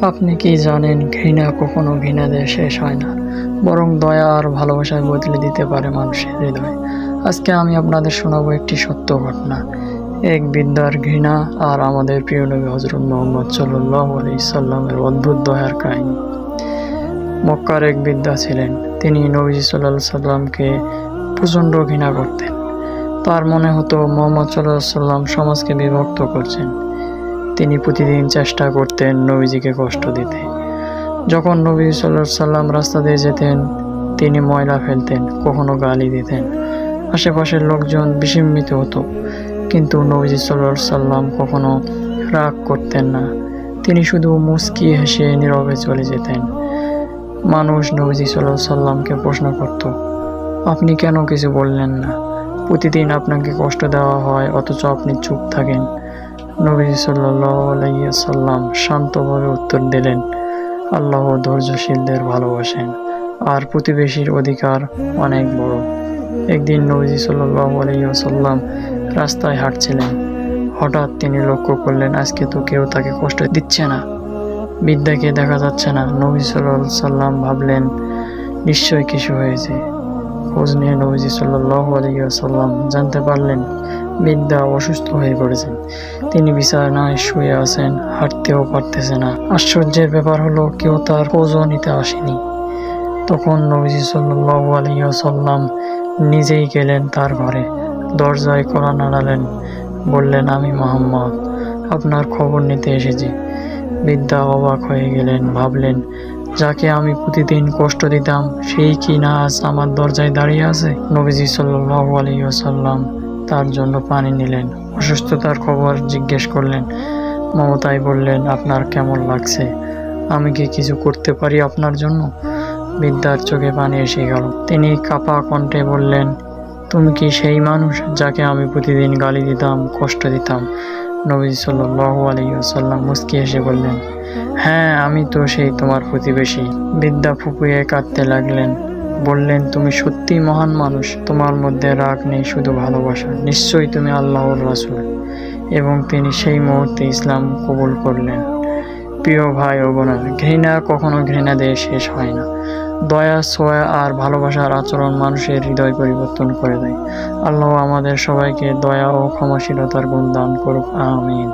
আপনি কি জানেন, ঘৃণা কখনো ঘৃণা দিয়ে শেষ হয় না। বরং দয়া আর ভালোবাসায় বদলে দিতে পারে মানুষের হৃদয়। আজকে আমি আপনাদের শোনাবো একটি সত্য ঘটনা। এক বিদ্যার ঘৃণা আর আমাদের প্রিয় নবী হজরত মোহাম্মদ সাল্লাহ আলি সাল্লামের অদ্ভুত দয়ার কাহিনী। মক্কার এক বিদ্যা ছিলেন। তিনি নবীজি সাল্লাহ সাল্লামকে প্রচণ্ড ঘৃণা করতেন। তার মনে হতো, মোহাম্মদ সাল্লাহ সাল্লাম সমাজকে বিভক্ত করছেন। তিনি প্রতিদিন চেষ্টা করতেন নবীজিকে কষ্ট দিতে। যখন নবী সাল্লাহ সাল্লাম রাস্তা দিয়ে যেতেন, তিনি ময়লা ফেলতেন, কখনো গালি দিতেন। আশেপাশের লোকজন বিস্মিত হতো, কিন্তু নবীজি সাল্লাহ সাল্লাম কখনো রাগ করতেন না। তিনি শুধু মুস্কি হেসে নীরবে চলে যেতেন। মানুষ নবীজি সাল্লাহ সাল্লামকে প্রশ্ন করত, আপনি কেন কিছু বললেন না? প্রতিদিন আপনাকে কষ্ট দেওয়া হয়, অথচ আপনি চুপ থাকেন। নবী সাল্লাম শান্তভাবে উত্তর দিলেন, আল্লাহ ধৈর্যশীলদের ভালোবাসেন, আর প্রতিবেশীর অধিকার অনেক বড়। একদিন নবীজি সাল্লাম রাস্তায় হাঁটছিলেন। হঠাৎ তিনি লক্ষ্য করলেন, আজকে তো কেউ তাকে কষ্ট দিচ্ছে না। বিদ্যাকে দেখা যাচ্ছে না। নবী সাল্লাম ভাবলেন নিশ্চয় কিছু হয়েছে। খোঁজ নিয়ে নবীজি সাল্লাহ জানতে পারলেন, বিদ্যা অসুস্থ হয়ে পড়েছেন তিনি বিছানায় শুয়ে আছেন, হাঁটতেও পারতেছে না। আশ্চর্যের ব্যাপার হলো, কেউ তার খোঁজও নিতে আসেনি। তখন নবীজি সাল্লাহ আলিয়াল্লাম নিজেই গেলেন তার ঘরে। দরজায় কড়া নাড়ালেন, বললেন, আমি মোহাম্মদ, আপনার খবর নিতে এসেছি। বিদ্যা অবাক হয়ে গেলেন, ভাবলেন যাকে আমি প্রতিদিন কষ্ট দিতাম সেই কি না আজ আমার দরজায় দাঁড়িয়ে আছে? নবীজি সাল্লাহ আলিয়াল্লাম তার জন্য পানি নিলেন, অসুস্থতার খবর জিজ্ঞেস করলেন। মমতাই বললেন, আপনার কেমন লাগছে? আমি কি কিছু করতে পারি আপনার জন্য? বিদ্যার চোখে পানি এসে গেল। তিনি কাপা কণ্ঠে বললেন, তুমি কি সেই মানুষ যাকে আমি প্রতিদিন গালি দিতাম, কষ্ট দিতাম? নবী সাল্লাহ আলিয়াল্লাম মুস্কি এসে বললেন হ্যাঁ আমি তো সেই তোমার প্রতিবেশী। বিদ্যা ফুপুয়ে কাঁদতে লাগলেন। বললেন, তুমি সত্যি মহান মানুষ, তোমার মধ্যে রাগ নেই, শুধু ভালোবাসা। নিশ্চয়ই তুমি আল্লাহর রাসুল। এবং তিনি সেই মুহূর্তে ইসলাম কবুল করলেন। প্রিয় ভাই ও বোনেরা, ঘৃণা কখনো ঘৃণা দিয়ে শেষ হয় না। দয়া সোয়া আর ভালোবাসার আচরণ মানুষের হৃদয় পরিবর্তন করে দেয়। আল্লাহ আমাদের সবাইকে দয়া ও ক্ষমাশীলতার গুণ দান করুক, আমিন।